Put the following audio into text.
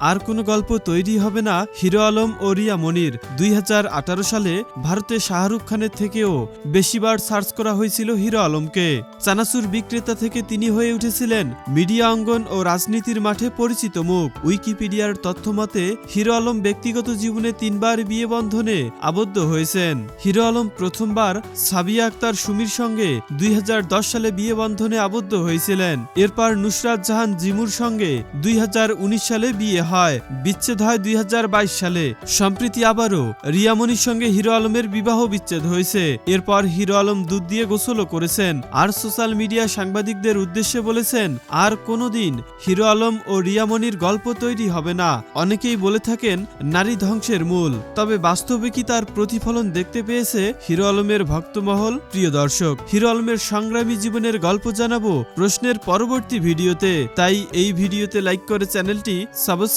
আর কোনো গল্প তৈরি হবে না হিরো আলম ও রিয়া মনির। দুই হাজার আঠারো সালে ভারতে শাহরুখ খানের থেকেও বেশিবার সার্চ করা হয়েছিল হিরো আলমকে। চানাচুর বিক্রেতা থেকে তিনি হয়ে উঠেছিলেন মিডিয়া অঙ্গন ও রাজনীতির মাঠে পরিচিত মুখ। উইকিপিডিয়ার তথ্য মতে, হিরো আলম ব্যক্তিগত জীবনে তিনবার বিয়ে বন্ধনে আবদ্ধ হয়েছেন। হিরো আলম প্রথমবার সাবিয়া আক্তার সুমির সঙ্গে দুই হাজার দশ সালে বিয়ে বন্ধনে আবদ্ধ হয়েছিলেন। এরপর নুসরাত জাহান জিমুর সঙ্গে দুই হাজার উনিশ সালে বিয়ে হয়। বিচ্ছেদ হয় দুই হাজার বাইশ সালে। সম্প্রীতি আবারও রিয়ামনির সঙ্গে হিরো আলমের বিবাহ বিচ্ছেদ হয়েছে। এরপর হিরো আলম দুধ দিয়ে গোসলও করেছেন। আর সোশ্যাল মিডিয়া সাংবাদিকদের উদ্দেশ্যে বলেছেন, আর কোনোদিন হিরো আলম ও রিয়ামনির গল্প তৈরি হবে না। অনেকেই বলে থাকেন, নারী ধ্বংসের মূল। তবে বাস্তবে কি তার প্রতিফলন দেখতে পেয়েছে হিরো আলমের ভক্তমহল? প্রিয় দর্শক, হিরো আলমের সংগ্রামী জীবনের গল্প জানাব প্রশ্নের পরবর্তী ভিডিওতে। তাই এই ভিডিওতে লাইক করে চ্যানেলটি সাবস্ক্রাইব